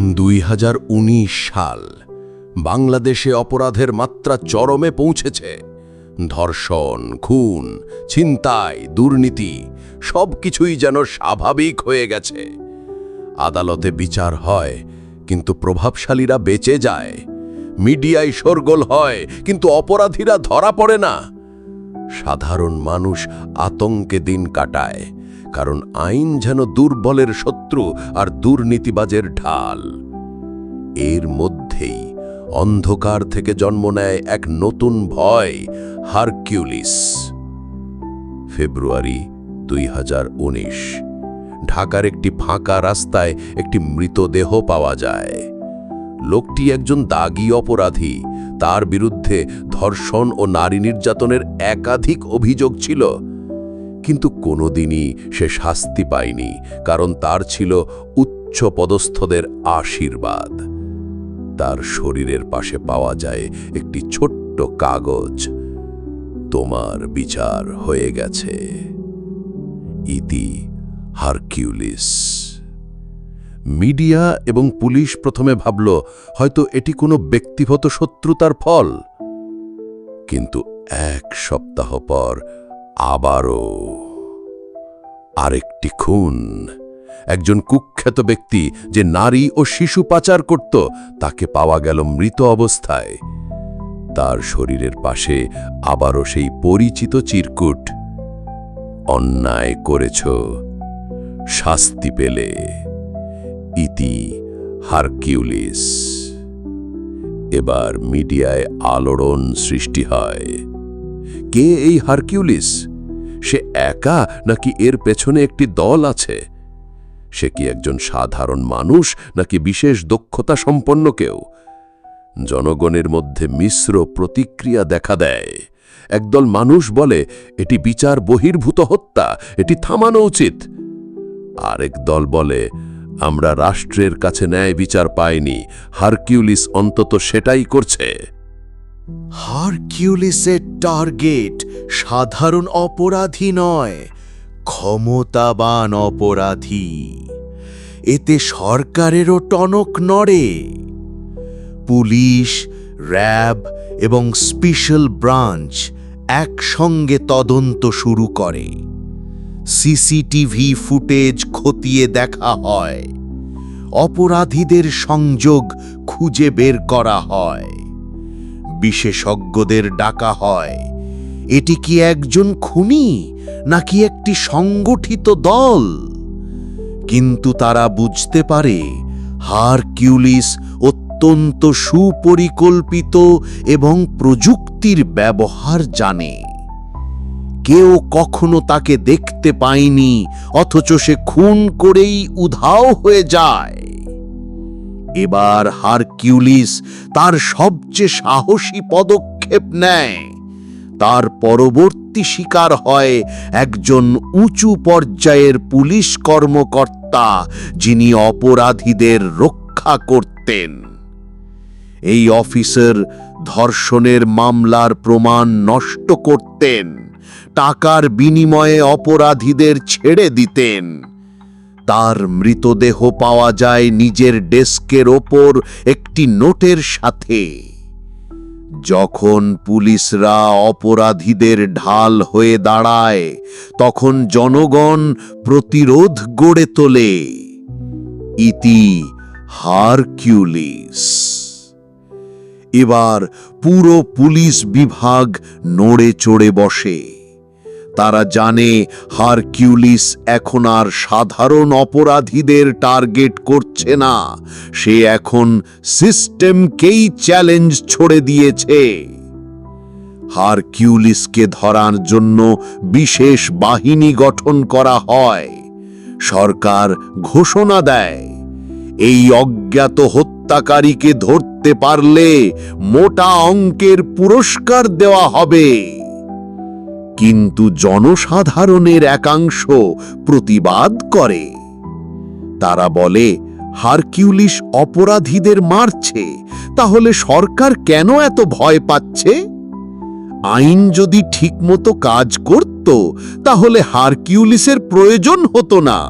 দুই হাজার উনিশ সাল বাংলাদেশে অপরাধের মাত্রা চরমে পৌঁছেছে। ধর্ষণ, খুন, ছিনতাই, দুর্নীতি সব কিছুই যেন স্বাভাবিক হয়ে গেছে। আদালতে বিচার হয়, কিন্তু প্রভাবশালীরা বেঁচে যায়। মিডিয়ায় শোরগোল হয়, কিন্তু অপরাধীরা ধরা পড়ে না। সাধারণ মানুষ আতঙ্কে দিন কাটায়। কারণ আইন যেন দুর্বলের শত্রু আর দুর্নীতিবাজের ঢাল। এর মধ্যেই অন্ধকার থেকে জন্ম নেয় এক নতুন ভয়, হারকিউলিস। ফেব্রুয়ারি দুই হাজার উনিশ। ঢাকার একটি ফাঁকা রাস্তায় একটি মৃতদেহ পাওয়া যায়। লোকটি একজন দাগি অপরাধী। তার বিরুদ্ধে ধর্ষণ ও নারী নির্যাতনের একাধিক অভিযোগ ছিল। কিন্তু কোনোদিনই সে শাস্তি পায়নি, কারণ তার ছিল উচ্চ পদস্থদের আশীর্বাদ। তার শরীরের পাশে পাওয়া যায় একটি ছোট্ট কাগজ। তোমার বিচার হয়ে গেছে। ইতি হারকিউলিস। মিডিয়া এবং পুলিশ প্রথমে ভাবল, হয়তো এটি কোনো ব্যক্তিগত শত্রুতার ফল। কিন্তু এক সপ্তাহ পর আবারও আরেকটি খুন। একজন কুখ্যাত ব্যক্তি যে নারী ও শিশু পাচার করত, তাকে পাওয়া গেল মৃত অবস্থায়। তার শরীরের পাশে আবারও সেই পরিচিত চিরকুট। অন্যায় করেছ, শাস্তি পেলে। ইতি হারকিউলিস। এবার মিডিয়ায় আলোড়ন সৃষ্টি হয়। কে এই হারকিউলিস? সে একা নাকি এর পেছনে একটি দল আছে? সে কি একজন সাধারণ মানুষ নাকি বিশেষ দক্ষতা সম্পন্ন কেউ? জনগণের মধ্যে মিশ্র প্রতিক্রিয়া দেখা দেয়। একদল মানুষ বলে, এটি বিচার বহির্ভূত হত্যা, এটি থামানো উচিত। আরেক দল বলে, আমরা রাষ্ট্রের কাছে ন্যায় বিচার পাইনি, হারকিউলিস অন্তত সেটাই করছে। হারকিউলিসের টার্গেট সাধারণ অপরাধী নয়, ক্ষমতাবান অপরাধী। এতে সরকারেরও টনক নড়ে। পুলিশ, র্যাব এবং স্পেশাল ব্রাঞ্চ একসঙ্গে তদন্ত শুরু করে। সিসিটিভি ফুটেজ খতিয়ে দেখা হয়। অপরাধীদের সংযোগ খুঁজে বের করা হয়। বিশেষজ্ঞদের ডাকা হয়। এটি কি একজন খুনি নাকি একটি সংগঠিত দল? কিন্তু তারা বুঝতে পারে, হারকিউলিস অত্যন্ত সুপরিকল্পিত এবং প্রযুক্তির ব্যবহার জানে। কেউ কখনো তাকে দেখতে পায়নি, অথচ সে খুন করেই উধাও হয়ে যায়। এবার হারকিউলিস তার সবচেয়ে সাহসী পদক্ষেপ নেয়। তার পরবর্তী শিকার হয় একজন উঁচু পর্যায়ের পুলিশ কর্মকর্তা, যিনি অপরাধীদের রক্ষা করতেন। এই অফিসার ধর্ষণের মামলার প্রমাণ নষ্ট করতেন, টাকার বিনিময়ে অপরাধীদের ছেড়ে দিতেন। তার মৃতদেহ পাওয়া যায় নিজের ডেস্কের ওপর একটি নোটের সাথে। যখন পুলিশরা অপরাধীদের ঢাল হয়ে দাঁড়ায়, তখন জনগণ প্রতিরোধ গড়ে তোলে। ইতি হারকিউলিস। এবার পুরো পুলিশ বিভাগ নড়ে চড়ে বসে। তারা জানে হারকিউলিস এখন আর সাধারণ অপরাধীদের টার্গেট করছে না। সে এখন সিস্টেমকেই চ্যালেঞ্জ ছড়ে দিয়েছে। হারকিউলিসকে ধরার জন্য বিশেষ বাহিনী গঠন করা হয়। সরকার ঘোষণা দেয়, এই অজ্ঞাত হত্যাকারীকে ধরতে পারলে মোটা অঙ্কের পুরস্কার দেওয়া হবে। কিন্তু জনসাধারণের একাংশ প্রতিবাদ করে। তারা বলে, হারকিউলিস অপরাধীদের মারছে, তাহলে সরকার কেন এত ভয় পাচ্ছে? আইন যদি ঠিকমতো কাজ করত, তাহলে হারকিউলিসের প্রয়োজন হতো না।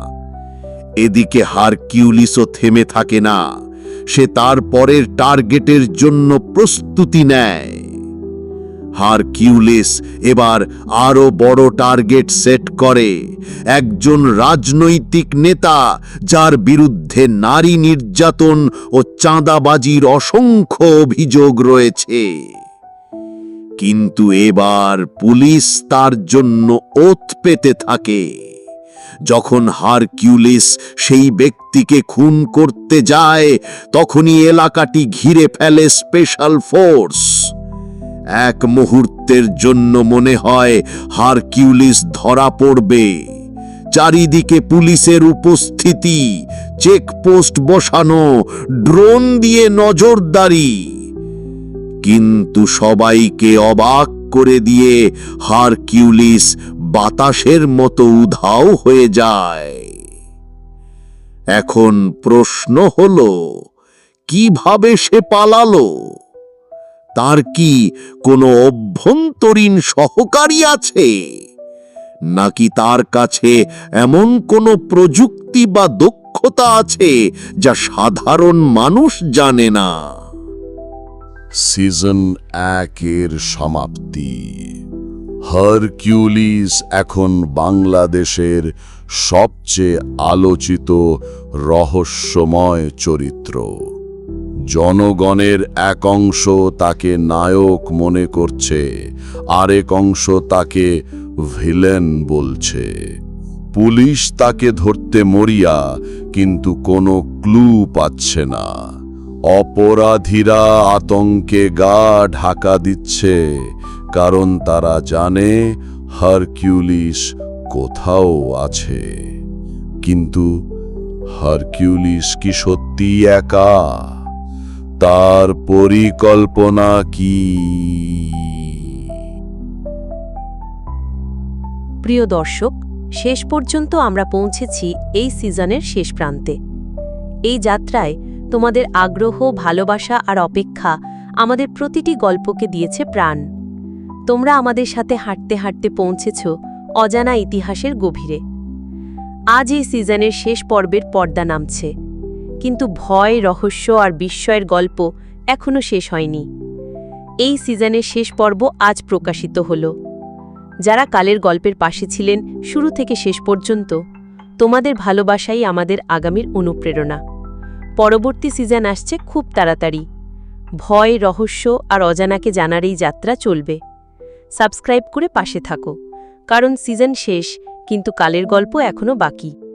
এদিকে হারকিউলিসও থেমে থাকে না, সে তার পরের টার্গেটের জন্য প্রস্তুতি নেয়। হারকিউলিস এবার আরও বড় টার্গেট সেট করে। একজন রাজনৈতিক নেতা যার বিরুদ্ধে নারী নির্যাতন ও চাঁদাবাজির অসংখ্য অভিযোগ রয়েছে। কিন্তু এবার পুলিশ তার জন্য ওত পেতে থাকে। যখন হারকিউলিস সেই ব্যক্তিকে খুন করতে যায়, তখনই এলাকাটি ঘিরে ফেলে স্পেশাল ফোর্স। এক মুহূর্তের জন্য মনে হয় হারকিউলিস ধরা পড়বে। চারিদিকে পুলিশের উপস্থিতি, চেকপোস্ট বসানো, ড্রোন দিয়ে নজরদারি। কিন্তু সবাইকে অবাক করে দিয়ে হারকিউলিস বাতাসের মতো উধাও হয়ে যায়। এখন প্রশ্ন হলো, কীভাবে সে পালালো? তার কি কোনো অভ্যন্তরীণ সহকারী আছে? নাকি তার কাছে এমন কোনো প্রযুক্তি বা দক্ষতা আছে যা সাধারণ মানুষ জানে না? সিজন একের সমাপ্তি। হারকিউলিস এখন বাংলাদেশের সবচেয়ে আলোচিত রহস্যময় চরিত্র। জনগণের এক অংশ তাকে নায়ক মনে করছে, আরেক অংশ তাকে ভিলেন বলছে। পুলিশ তাকে ধরতে মরিয়া, কিন্তু কোনো ক্লু পাচ্ছে না। অপরাধীরা আতঙ্কে গা ঢাকা দিচ্ছে, কারণ তারা জানে হারকিউলিস কোথাও আছে। কিন্তু হারকিউলিস কি সত্যি একা? তার পরিকল্পনা কি? প্রিয় দর্শক, শেষ পর্যন্ত আমরা পৌঁছেছি এই সিজনের শেষ প্রান্তে। এই যাত্রায় তোমাদের আগ্রহ, ভালোবাসা আর অপেক্ষা আমাদের প্রতিটি গল্পকে দিয়েছে প্রাণ। তোমরা আমাদের সাথে হাঁটতে হাঁটতে পৌঁছেছ অজানা ইতিহাসের গভীরে। আজ এই সিজনের শেষ পর্বের পর্দা নামছে। কিন্তু ভয়, রহস্য আর বিস্ময়ের গল্প এখনও শেষ হয়নি। এই সিজনের শেষ পর্ব আজ প্রকাশিত হল। যারা কালের গল্পের পাশে ছিলেন, শুরু থেকে শেষ পর্যন্ত তোমাদের ভালোবাসাই আমাদের আগামীর অনুপ্রেরণা। পরবর্তী সিজন আসছে খুব তাড়াতাড়ি। ভয়, রহস্য আর অজানাকে জানার এই যাত্রা চলবে। সাবস্ক্রাইব করে পাশে থাকো। কারণ সিজন শেষ, কিন্তু কালের গল্প এখনও বাকি।